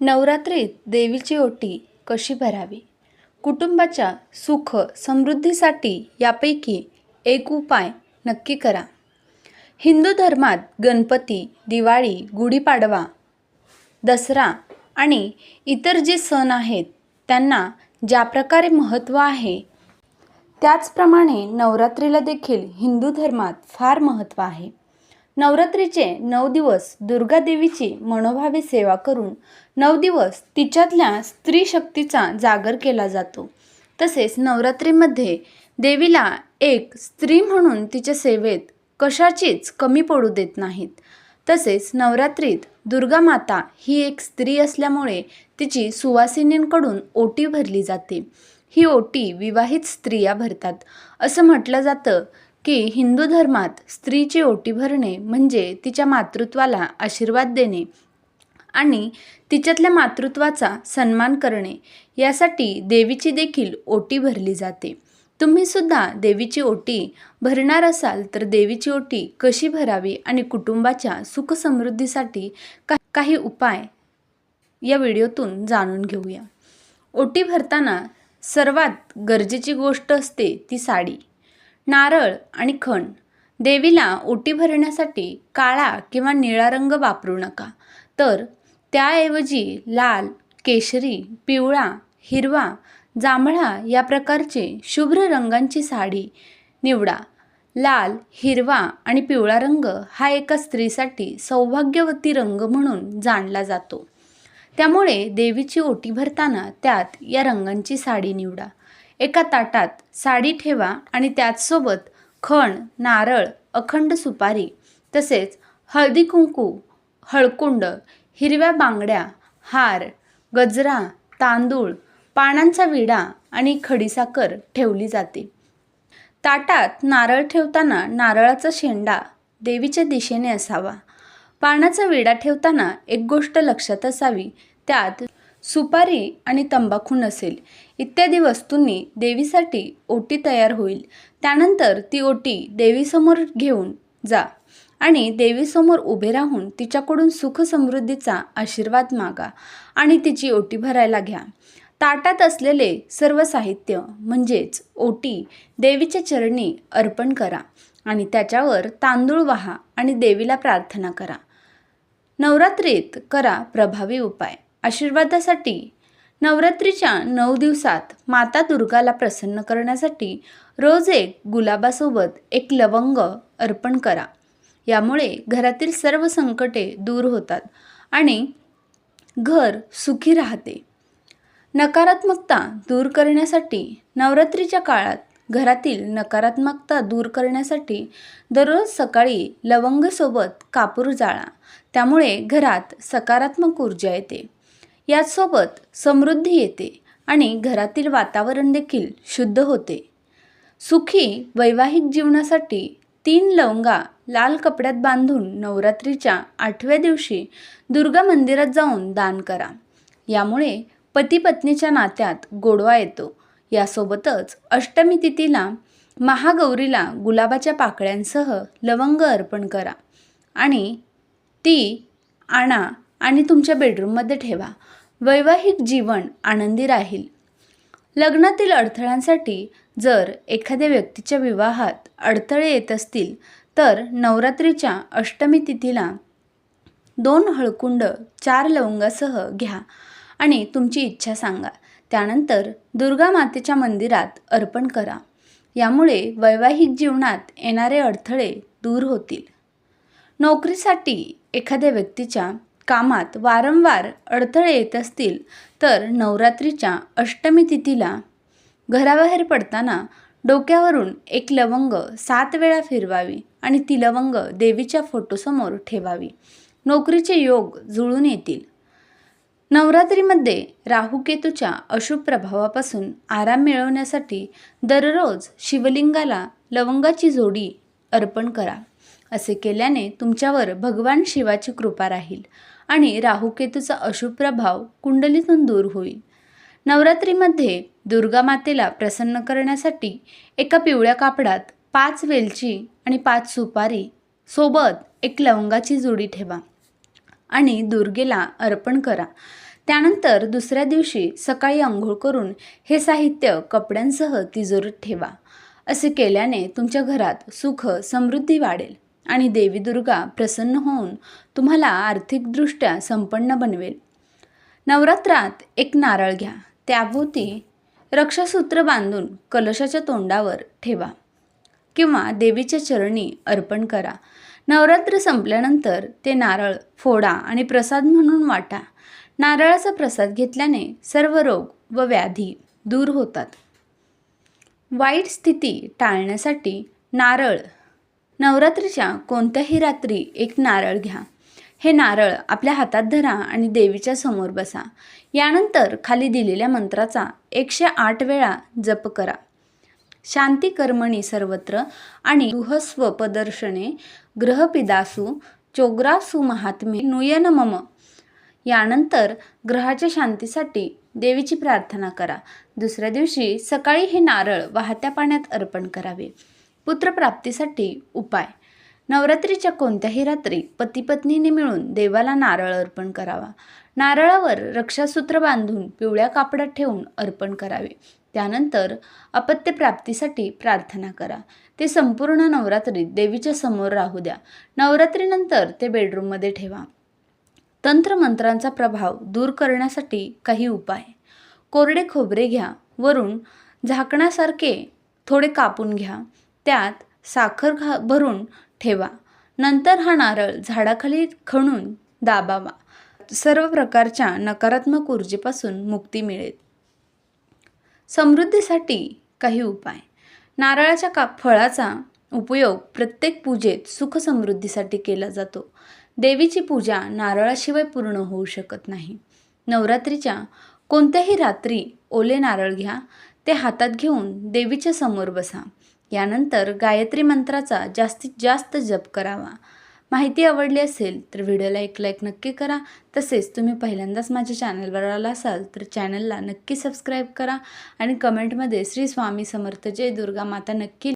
नवरात्रीत देवीची ओटी कशी भरावी? कुटुंबाच्या सुख समृद्धीसाठी यापैकी एक उपाय नक्की करा. हिंदू धर्मात गणपती दिवाळी गुढीपाडवा दसरा आणि इतर जे सण आहेत त्यांना ज्या प्रकारे महत्त्व आहे त्याचप्रमाणे नवरात्रीला देखील हिंदू धर्मात फार महत्त्व आहे. नवरात्रीचे नऊ दिवस दुर्गादेवीची मनोभावी मनोभावे सेवा करून नऊ दिवस तिच्यातल्या स्त्री शक्तीचा जागर केला जातो. तसेच नवरात्रीमध्ये देवीला एक स्त्री म्हणून तिच्या सेवेत कशाचीच कमी पडू देत नाहीत. तसेच नवरात्रीत दुर्गा माता ही एक स्त्री असल्यामुळे तिची सुवासिनींकडून ओटी भरली जाते. ही ओटी विवाहित स्त्रिया भरतात. असं म्हटलं जातं की हिंदू धर्मात स्त्रीची ओटी भरणे म्हणजे तिच्या मातृत्वाला आशीर्वाद देणे आणि तिच्यातल्या मातृत्वाचा सन्मान करणे यासाठी देवीची देखील ओटी भरली जाते. तुम्ही सुद्धा देवीची ओटी भरणार असाल तर देवीची ओटी कशी भरावी आणि कुटुंबाच्या सुखसमृद्धीसाठी का काही उपाय या व्हिडिओतून जाणून घेऊया. ओटी भरताना सर्वात गरजेची गोष्ट असते ती साडी. नारळ आणि खण. देवीला ओटी भरण्यासाठी काळा किंवा निळा रंग वापरू नका. तर त्याऐवजी लाल केशरी पिवळा हिरवा जांभळा या प्रकारचे शुभ्र रंगांची साडी निवडा. लाल हिरवा आणि पिवळा रंग हा एका स्त्रीसाठी सौभाग्यवती रंग म्हणून जाणला जातो. त्यामुळे देवीची ओटी भरताना त्यात या रंगांची साडी निवडा. एका ताटात साडी ठेवा आणि त्याचसोबत खण नारळ अखंड सुपारी तसेच हळदी कुंकू हळकुंड हिरव्या बांगड्या हार गजरा तांदूळ पानांचा विडा आणि खडीसाखर ठेवली जाते. ताटात नारळ ठेवताना नारळाचा शेंडा देवीच्या दिशेने असावा. पानाचा विडा ठेवताना एक गोष्ट लक्षात असावी त्यात सुपारी आणि तंबाखू नसेल. इत्यादी वस्तूंनी देवीसाठी ओटी तयार होईल. त्यानंतर ती ओटी देवीसमोर घेऊन जा आणि देवीसमोर उभे राहून तिच्याकडून सुख समृद्धीचा आशीर्वाद मागा आणि तिची ओटी भरायला घ्या. ताटात असलेले सर्व साहित्य म्हणजेच ओटी देवीच्या चरणी अर्पण करा आणि त्याच्यावर तांदूळ वाहा आणि देवीला प्रार्थना करा. नवरात्रीत करा प्रभावी उपाय. आशीर्वादासाठी नवरात्रीच्या नऊ दिवसात माता दुर्गाला प्रसन्न करण्यासाठी रोज एक गुलाबासोबत एक लवंग अर्पण करा. यामुळे घरातील सर्व संकटे दूर होतात आणि घर सुखी राहते. नकारात्मकता दूर करण्यासाठी नवरात्रीच्या काळात घरातील नकारात्मकता दूर करण्यासाठी दररोज सकाळी लवंगसोबत कापूर जाळा. त्यामुळे घरात सकारात्मक ऊर्जा येते. याचसोबत समृद्धी येते आणि घरातील वातावरण देखील शुद्ध होते. सुखी वैवाहिक जीवनासाठी तीन लवंगा लाल कपड्यात बांधून नवरात्रीच्या आठव्या दिवशी दुर्गा मंदिरात जाऊन दान करा. यामुळे पती पत्नीच्या नात्यात गोडवा येतो. यासोबतच अष्टमी तिथीला महागौरीला गुलाबाच्या पाकळ्यांसह लवंग अर्पण करा आणि ती आणा आणि तुमच्या बेडरूममध्ये ठेवा. वैवाहिक जीवन आनंदी राहील. लग्नातील अडथळ्यांसाठी जर एखाद्या व्यक्तीच्या विवाहात अडथळे येत असतील तर नवरात्रीच्या अष्टमी तिथीला दोन हळकुंड चार लवंगासह घ्या आणि तुमची इच्छा सांगा. त्यानंतर दुर्गा मातेच्या मंदिरात अर्पण करा. यामुळे वैवाहिक जीवनात येणारे अडथळे दूर होतील. नोकरीसाठी एखाद्या व्यक्तीच्या कामात वारंवार अडथळे येत असतील तर नवरात्रीच्या अष्टमी तिथीला घराबाहेर पडताना डोक्यावरून एक लवंग सात वेळा फिरवावी आणि ती लवंग देवीच्या फोटोसमोर ठेवावी. नोकरीचे योग जुळून येतील. नवरात्रीमध्ये राहुकेतूच्या अशुभ प्रभावापासून आराम मिळवण्यासाठी दररोज शिवलिंगाला लवंगाची जोडी अर्पण करा. असे केल्याने तुमच्यावर भगवान शिवाची कृपा राहील. आणि राहुकेतूचा अशुभ प्रभाव कुंडलीतून दूर होईल. नवरात्रीमध्ये दुर्गा मातेला प्रसन्न करण्यासाठी एका पिवळ्या कापडात पाच वेलची आणि पाच सुपारी सोबत एक लवंगाची जोडी ठेवा आणि दुर्गेला अर्पण करा. त्यानंतर दुसऱ्या दिवशी सकाळी आंघोळ करून हे साहित्य कपड्यांसह तिजोरीत ठेवा. असे केल्याने तुमच्या घरात सुख समृद्धी वाढेल. आणि देवी दुर्गा प्रसन्न होऊन तुम्हाला आर्थिकदृष्ट्या संपन्न बनवेल. नवरात्रात एक नारळ घ्या. त्याभोवती रक्षासूत्र बांधून कलशाच्या तोंडावर ठेवा किंवा देवीच्या चरणी अर्पण करा. नवरात्र संपल्यानंतर ते नारळ फोडा आणि प्रसाद म्हणून वाटा. नारळाचा प्रसाद घेतल्याने सर्व रोग व व्याधी दूर होतात. वाईट स्थिती टाळण्यासाठी नारळ नवरात्रीच्या कोणत्याही रात्री एक नारळ घ्या. हे नारळ आपल्या हातात धरा आणि देवीच्या समोर बसा. यानंतर खाली दिलेल्या मंत्राचा एकशे आठ वेळा जप करा. शांती कर्मणी सर्वत्र आणि दुहस्वपदर्शने ग्रहपिदासु चोग्रासु महात्मे नुयन मम. यानंतर ग्रहाच्या शांतीसाठी देवीची प्रार्थना करा. दुसऱ्या दिवशी सकाळी हे नारळ वाहत्या पाण्यात अर्पण करावे. पुत्रप्राप्तीसाठी उपाय. नवरात्रीच्या कोणत्याही रात्री पतीपत्नीने मिळून देवाला नारळ अर्पण करावा. नारळावर रक्षासूत्र बांधून पिवळ्या कापडात ठेवून अर्पण करावे. त्यानंतर अपत्यप्राप्तीसाठी प्रार्थना करा. ते संपूर्ण नवरात्रीत देवीच्या समोर राहू द्या. नवरात्रीनंतर ते बेडरूममध्ये ठेवा. तंत्रमंत्रांचा प्रभाव दूर करण्यासाठी काही उपाय. कोरडे खोबरे घ्या. वरून झाकण्यासारखे थोडे कापून घ्या. त्यात साखर घा भरून ठेवा. नंतर हा नारळ झाडाखाली खणून दाबावा. सर्व प्रकारच्या नकारात्मक ऊर्जेपासून मुक्ती मिळेल. समृद्धीसाठी काही उपाय. नारळाच्या का फळाचा उपयोग प्रत्येक पूजेत सुख समृद्धीसाठी केला जातो. देवीची पूजा नारळाशिवाय पूर्ण होऊ शकत नाही. नवरात्रीच्या कोणत्याही रात्री ओले नारळ घ्या. ते हातात घेऊन देवीच्या समोर बसा. यानंतर गायत्री मंत्राचा जास्तीत जास्त जप करावा. माहिती आवडली असेल तर व्हिडिओला एक लाईक नक्की करा. तसेच तुम्ही पहिल्यांदाच माझ्या चॅनलवर आला असाल तर चॅनलला नक्की सबस्क्राईब करा. आणि कमेंटमध्ये श्री स्वामी समर्थ जय दुर्गा माता नक्की